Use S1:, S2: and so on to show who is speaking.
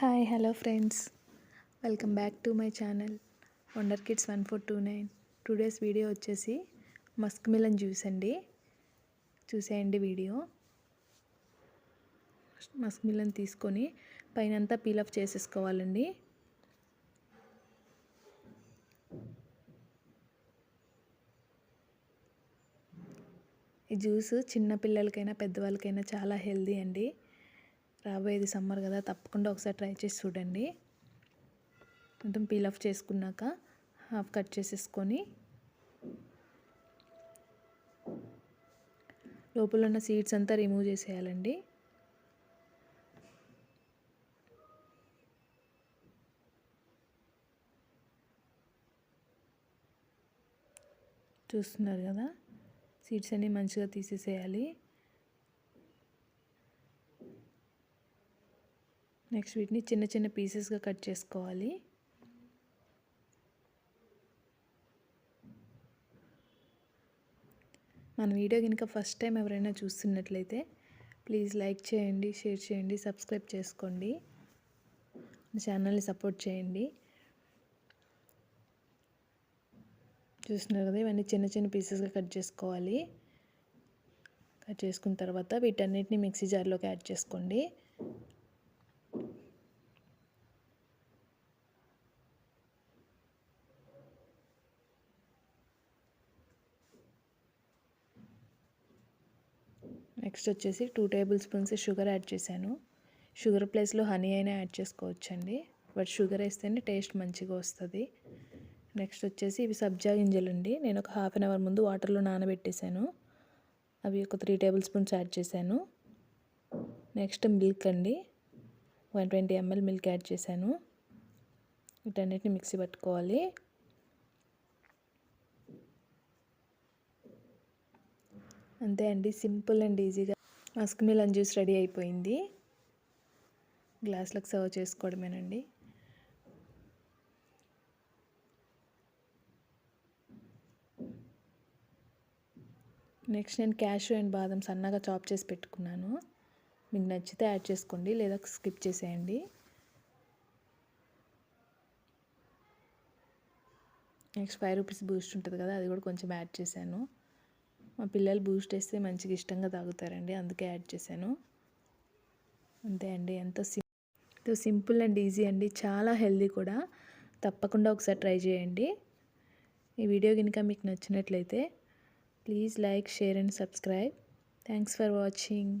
S1: Hi hello friends welcome back to my channel wonder kids one four two nine today's video వచ్చేసి musk melon juice అండి. చూసేయండి video Musk melon తీసుకొని పైనంతా పీలఫ్ చేసేసుకోవాలండి. ఈ juice చిన్నపిల్లలకైనా పెద్దవాళ్ళకైనా చాలా హెల్దీ అండి. రాబోయేది సమ్మర్ కదా తప్పకుండా ఒకసారి ట్రై చేసి చూడండి. మొత్తం పీల్ ఆఫ్ చేసుకున్నాక హాఫ్ కట్ చేసేసుకొని లోపల ఉన్న సీడ్స్ అంతా రిమూవ్ చేసేయాలండి. చూస్తున్నారు కదా సీడ్స్ అన్నీ మంచిగా తీసేసేయాలి. నెక్స్ట్ వీటిని చిన్న చిన్న పీసెస్గా కట్ చేసుకోవాలి. మన వీడియో కనుక ఫస్ట్ టైం ఎవరైనా చూస్తున్నట్లయితే ప్లీజ్ లైక్ చేయండి షేర్ చేయండి సబ్స్క్రైబ్ చేసుకోండి. ఛానల్ని సపోర్ట్ చేయండి. చూస్తున్నారు కదా ఇవన్నీ చిన్న చిన్న పీసెస్గా కట్ చేసుకోవాలి. కట్ చేసుకున్న తర్వాత వీటన్నిటిని మిక్సీ జార్లోకి యాడ్ చేసుకోండి. నెక్స్ట్ వచ్చేసి two tablespoons sugar add చేశాను. షుగర్ ప్లేస్లో హనీ అయినా యాడ్ చేసుకోవచ్చండి. బట్ షుగర్ వేస్తేనే టేస్ట్ మంచిగా వస్తుంది. నెక్స్ట్ వచ్చేసి ఇవి సబ్జా గింజలు అండి. నేను ఒక హాఫ్ అన్ అవర్ ముందు వాటర్లో నానబెట్టేశాను. అవి ఒక త్రీ టేబుల్ స్పూన్స్ యాడ్ చేశాను. నెక్స్ట్ మిల్క్ అండి. One twenty ML milk add చేశాను. వీటన్నిటిని మిక్సీ పట్టుకోవాలి. అంతే అండి సింపుల్ అండ్ ఈజీగా. మస్క్ మిలన్ జ్యూస్ రెడీ అయిపోయింది. గ్లాస్లకు సర్వ్ చేసుకోవడమేనండి. నెక్స్ట్ నేను క్యాషు అండ్ బాదం సన్నగా చాప్ చేసి పెట్టుకున్నాను. మీకు నచ్చితే యాడ్ చేసుకోండి లేదా స్కిప్ చేసేయండి. నెక్స్ట్ ఫైవ్ రూపీస్ బూస్ట్ ఉంటుంది కదా అది కూడా కొంచెం యాడ్ చేశాను. మా పిల్లలు బూస్ట్ వేస్తే మంచిగా ఇష్టంగా తాగుతారండి అందుకే యాడ్ చేశాను. అంతే అండి ఎంతో సింపుల్ సింపుల్ అండ్ ఈజీ అండి చాలా హెల్దీ కూడా. తప్పకుండా ఒకసారి ట్రై చేయండి. ఈ వీడియో కనుక మీకు నచ్చినట్లయితే please like share and subscribe. Thanks for watching.